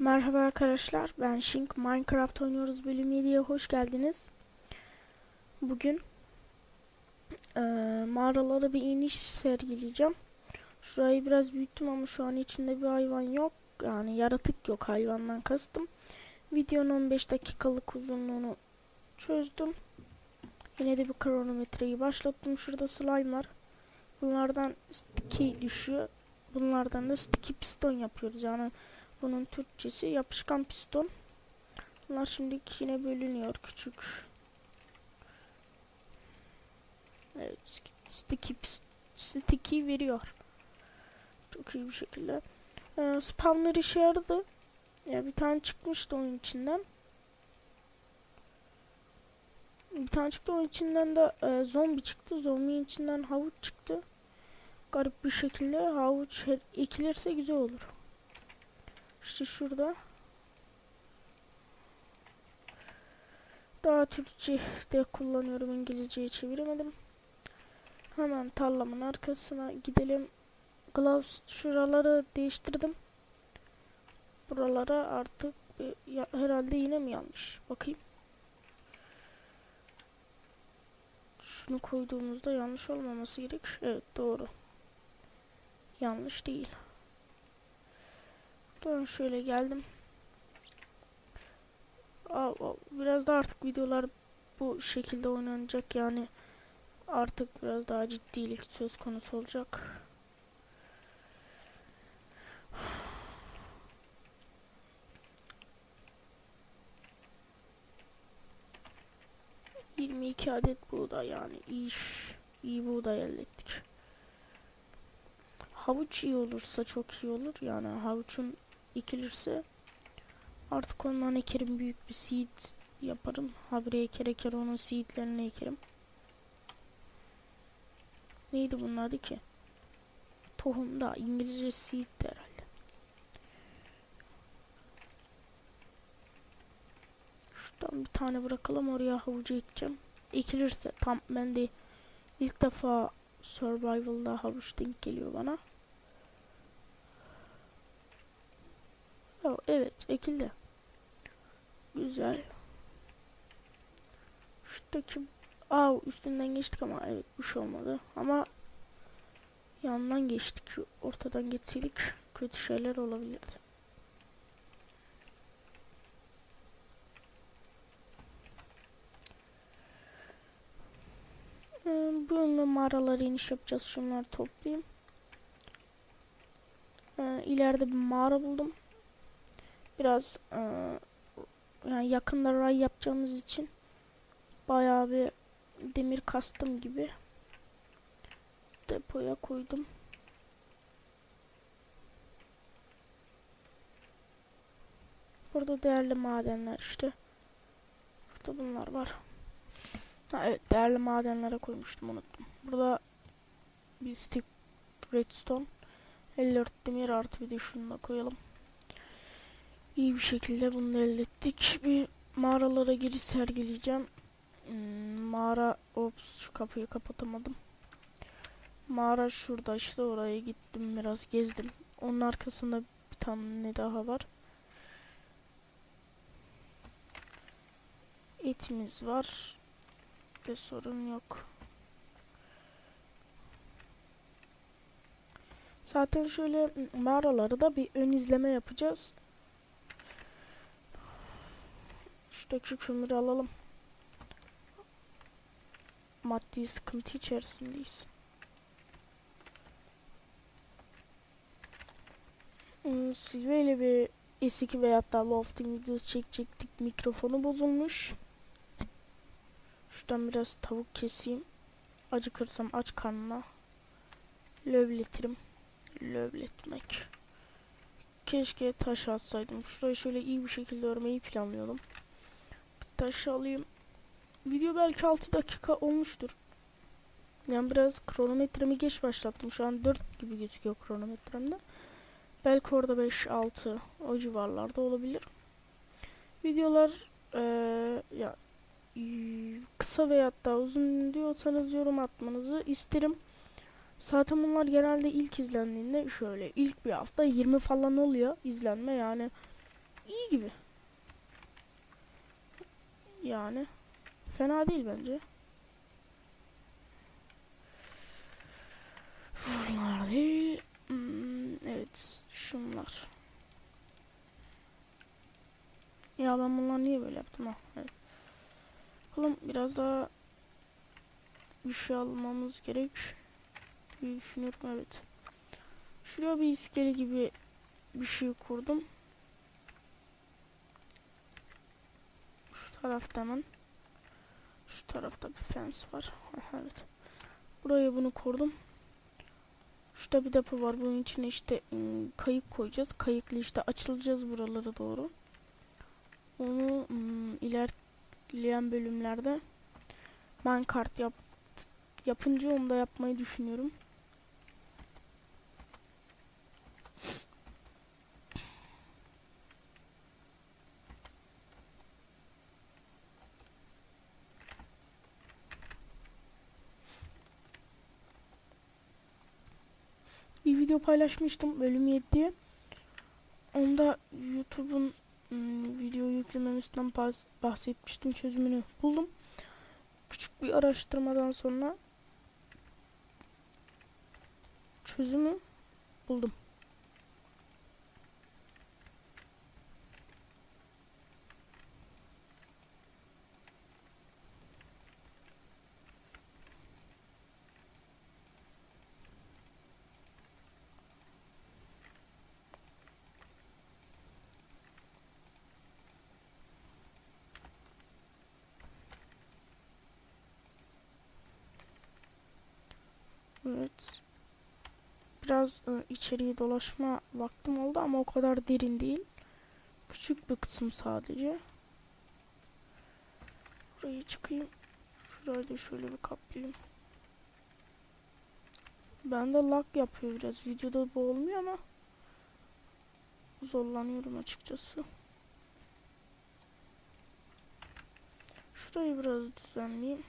Merhaba arkadaşlar, ben Shink. Minecraft oynuyoruz bölüm 7'ye hoş geldiniz. Bugün eee mağaralara bir iniş sergileyeceğim. Şurayı biraz büyüttüm ama şu an içinde bir hayvan yok. Yani yaratık yok hayvandan kastım. Videonun 15 dakikalık uzunluğunu çözdüm. Yine de bir kronometreyi başlattım. Şurada slime var. Bunlardan sticky düşüyor. Bunlardan da sticky piston yapıyoruz. Yani bunun Türkçesi yapışkan piston. Bunlar şimdi yine bölünüyor küçük. Evet, sticky sticky veriyor. Çok iyi bir şekilde. Ee, spawner işe yaradı. Ya bir tane çıkmıştı onun içinden. Bir tane çıktı onun içinden de e, zombi çıktı. Zombinin içinden havuç çıktı. Garip bir şekilde havuç ekilirse güzel olur. İşte şurada. Daha Türkçe de kullanıyorum. İngilizceye çeviremedim. Hemen tarlamın arkasına gidelim. Gloves şuraları değiştirdim. Buralara artık e, ya, herhalde yine mi yanlış? Bakayım. Şunu koyduğumuzda yanlış olmaması gerek. Evet doğru. Yanlış değil. Buradan şöyle geldim. Biraz da artık videolar bu şekilde oynanacak yani artık biraz daha ciddilik söz konusu olacak. Yirmi iki adet buğday yani iş, iyi buğday elde ettik. Havuç iyi olursa çok iyi olur yani havuçun ekilirse artık ondan ekerim büyük bir seed yaparım. Habire eker eker onun seedlerini ekerim. Neydi bunun adı ki? Tohum da İngilizce seed de herhalde. Şuradan bir tane bırakalım oraya havucu ekeceğim. Ekilirse tam ben de ilk defa survival'da havuç denk geliyor bana. Oh, evet ekildi. Güzel. Şuradaki Aa üstünden geçtik ama evet bir şey olmadı. Ama yandan geçtik. Ortadan geçseydik kötü şeyler olabilirdi. Ee, bu yönde mağaralara iniş yapacağız. Şunları toplayayım. Ee, ileride bir mağara buldum. Biraz e, yani yakında ray yapacağımız için bayağı bir demir kastım gibi depoya koydum. Burada değerli madenler işte. Burada bunlar var. Ha, evet değerli madenlere koymuştum unuttum. Burada bir stick redstone 54 demir artı bir de şunu da koyalım. İyi bir şekilde bunu elde ettik. Bir mağaralara giriş sergileyeceğim. Hmm, mağara ops şu kapıyı kapatamadım. Mağara şurada işte oraya gittim biraz gezdim. Onun arkasında bir tane ne daha var. Etimiz var. Bir sorun yok. Zaten şöyle mağaraları da bir ön izleme yapacağız. Şuradaki kömürü alalım. Maddi sıkıntı içerisindeyiz. Hmm, Silve bir S2 veyahut da lofting videosu çekecektik. Mikrofonu bozulmuş. Şuradan biraz tavuk keseyim. Acıkırsam aç karnına. Lövletirim. Lövletmek. Keşke taş atsaydım. Şurayı şöyle iyi bir şekilde örmeyi planlıyordum. Taş alayım. Video belki 6 dakika olmuştur. Yani biraz kronometremi geç başlattım. Şu an 4 gibi gözüküyor kronometremde. Belki orada 5-6 o civarlarda olabilir. Videolar eee, ya kısa veyahut da uzun diyorsanız yorum atmanızı isterim. Zaten bunlar genelde ilk izlendiğinde şöyle ilk bir hafta 20 falan oluyor izlenme yani iyi gibi. Yani fena değil bence. Bunlar değil. Hmm, evet şunlar. Ya ben bunları niye böyle yaptım ha? Evet. Bakalım biraz daha bir şey almamız gerek diye düşünüyorum evet. Şuraya bir iskele gibi bir şey kurdum. Şu tarafta hemen. Şu tarafta bir fence var. evet. Buraya bunu kurdum. Şurada bir depo var. Bunun içine işte ım, kayık koyacağız. Kayıkla işte açılacağız buralara doğru. Onu ım, ilerleyen bölümlerde ben kart yap yapınca onu da yapmayı düşünüyorum. Bir video paylaşmıştım bölüm 7'ye. Onda YouTube'un ım, video yüklememesinden bahs- bahsetmiştim. Çözümünü buldum. Küçük bir araştırmadan sonra çözümü buldum. Evet. Biraz e, içeriye dolaşma vaktim oldu ama o kadar derin değil. Küçük bir kısım sadece. Burayı çıkayım. Şurayı da şöyle bir kaplayayım. Bende lag yapıyor biraz. Videoda bu olmuyor ama zorlanıyorum açıkçası. Şurayı biraz düzenleyeyim.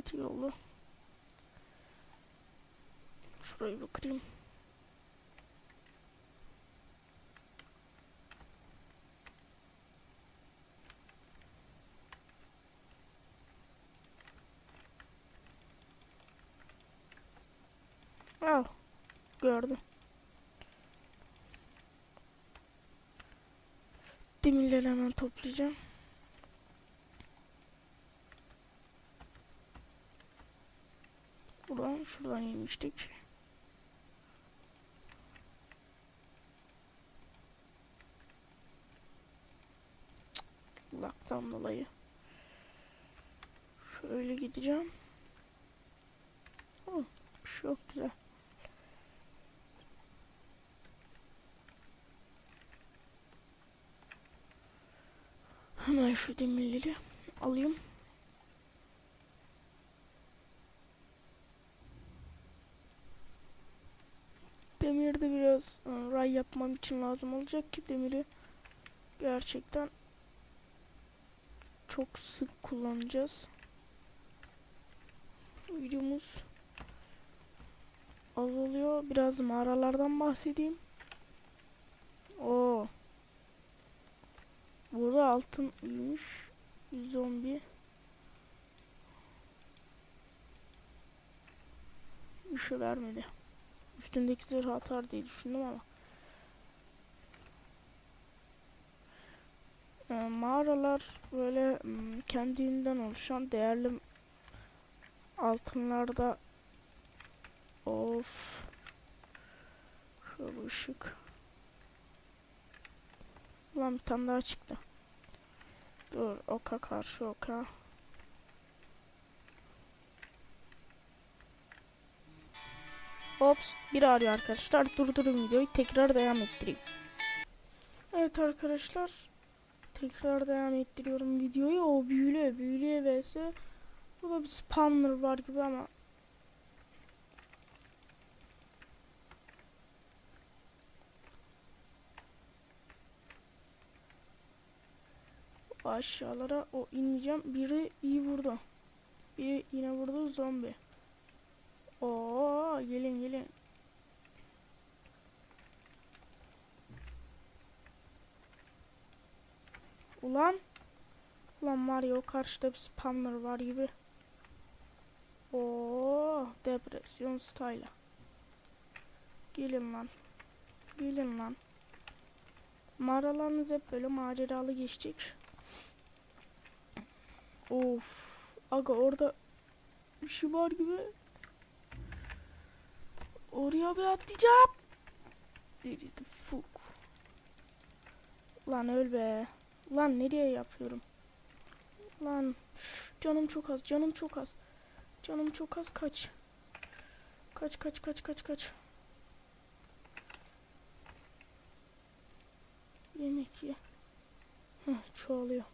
Gayet iyi. Şurayı bir. Al. Gördüm. Demirleri hemen toplayacağım. Şuradan inmiştik. Laktan dolayı. Şöyle gideceğim. Oh, çok güzel. Hemen şu demirleri alayım. Demir de biraz e, ray yapmam için lazım olacak ki demiri gerçekten çok sık kullanacağız. Videomuz azalıyor. Biraz mağaralardan bahsedeyim. O. Burada altın uyumuş. Zombi. Bir vermedi. Üstündeki zırh atar diye düşündüm ama. Ee, mağaralar böyle hmm, kendinden oluşan değerli altınlarda of şöyle ışık Ulan bir tane daha çıktı. Dur oka karşı oka. Ops biri arıyor arkadaşlar. Durdurun videoyu tekrar devam ettireyim. Evet arkadaşlar. Tekrar devam ettiriyorum videoyu. O büyülü büyülü vs. Burada bir spawner var gibi ama. Aşağılara o ineceğim. Biri iyi vurdu. Biri yine vurdu zombi. Oo gelin gelin. Ulan. Ulan var ya o karşıda bir spawner var gibi. Oo depresyon style. Gelin lan. Gelin lan. Mağaralarınız hep böyle maceralı geçecek. Of. Aga orada bir şey var gibi. Oraya bir atlayacağım. Did the fuck. Lan öl be. Lan nereye yapıyorum? Lan canım çok az, canım çok az. Canım çok az kaç. Kaç kaç kaç kaç kaç. Yemek ye. Heh, çoğalıyor.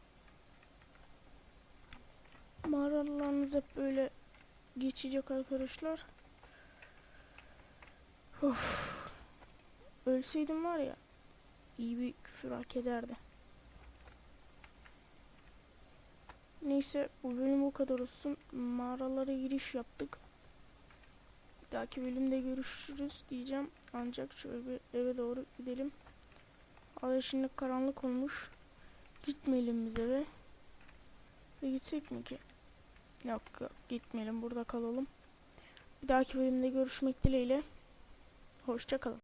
Mağaralarınız hep böyle geçecek arkadaşlar. Of. Ölseydim var ya iyi bir küfür hak ederdi. Neyse bu bölüm bu kadar olsun. Mağaralara giriş yaptık. Bir dahaki bölümde görüşürüz diyeceğim. Ancak şöyle bir eve doğru gidelim. Hava şimdi karanlık olmuş. Gitmeyelim biz eve. Ve gitsek mi ki? Yok yok gitmeyelim burada kalalım. Bir dahaki bölümde görüşmek dileğiyle. Hoşçakalın.